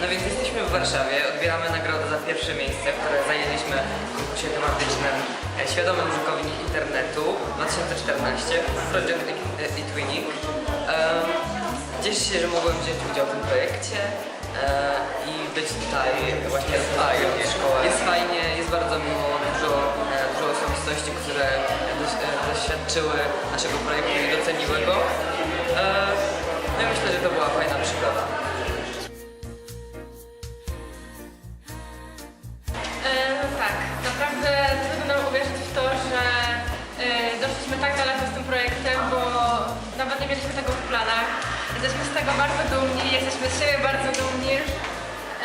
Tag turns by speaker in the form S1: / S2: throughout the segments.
S1: No więc jesteśmy w Warszawie, odbieramy nagrodę za pierwsze miejsce, które zajęliśmy w konkursie tematycznym e, Świadomy użytkownik internetu 2014 Project e- eTwinning. Em, Cieszę się, że mogłem wziąć udział w tym projekcie e, i być tutaj właśnie z szkoły. Jest fajnie, jest bardzo miło, dużo, e, dużo osobistości, które doś- e, doświadczyły naszego projektu i doceniły go.
S2: Mieliśmy tego w planach. Jesteśmy z tego bardzo dumni, jesteśmy z siebie bardzo dumni.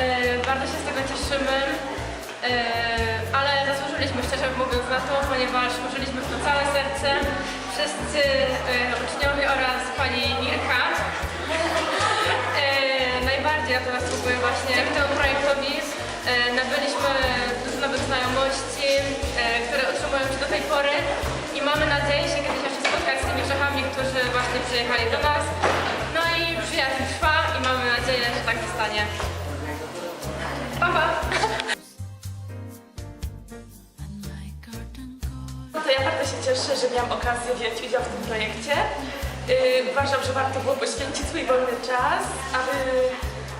S2: E, bardzo się z tego cieszymy, e, ale zasłużyliśmy szczerze mówiąc na to, ponieważ włożyliśmy w to całe serce. Wszyscy e, uczniowie oraz pani Mirka. Najbardziej natomiast zasługuję właśnie dzięki temu projektowi nabyliśmy dużo nowych znajomości, które utrzymują się do tej pory i mamy nadzieję się kiedyś przyjechali do nas. No i przyjaźń trwa i mamy nadzieję, że tak zostanie. Pa, pa!
S3: No to ja bardzo się cieszę, że miałam okazję wziąć udział w tym projekcie. Yy, uważam, że warto było poświęcić swój wolny czas, aby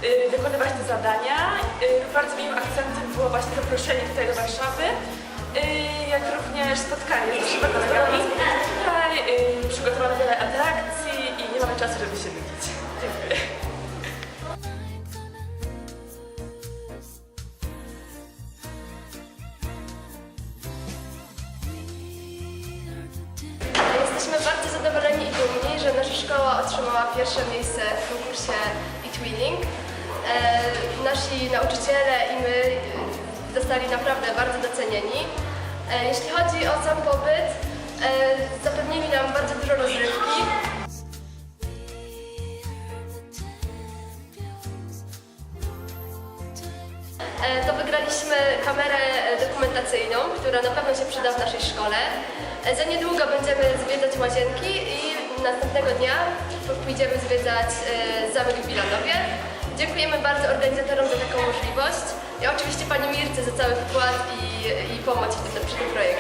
S3: yy, wykonywać te zadania. Yy, bardzo miłym akcentem było właśnie zaproszenie tutaj do Warszawy, yy, jak również spotkanie z mamy czasu, żeby się nudzić. Dziękuję.
S4: Jesteśmy bardzo zadowoleni i dumni, że nasza szkoła otrzymała pierwsze miejsce w konkursie eTwinning. E, nasi nauczyciele i my zostali naprawdę bardzo docenieni. E, jeśli chodzi o sam pobyt, e, zapewnili nam bardzo dużo rozrywki. To wygraliśmy kamerę dokumentacyjną, która na pewno się przyda w naszej szkole. Za niedługo będziemy zwiedzać łazienki i następnego dnia pójdziemy zwiedzać e, zamek w Bilanowie. Dziękujemy bardzo organizatorom za taką możliwość i oczywiście Pani Mirce za cały wkład i, i pomoc w tym, przy tym projekcie.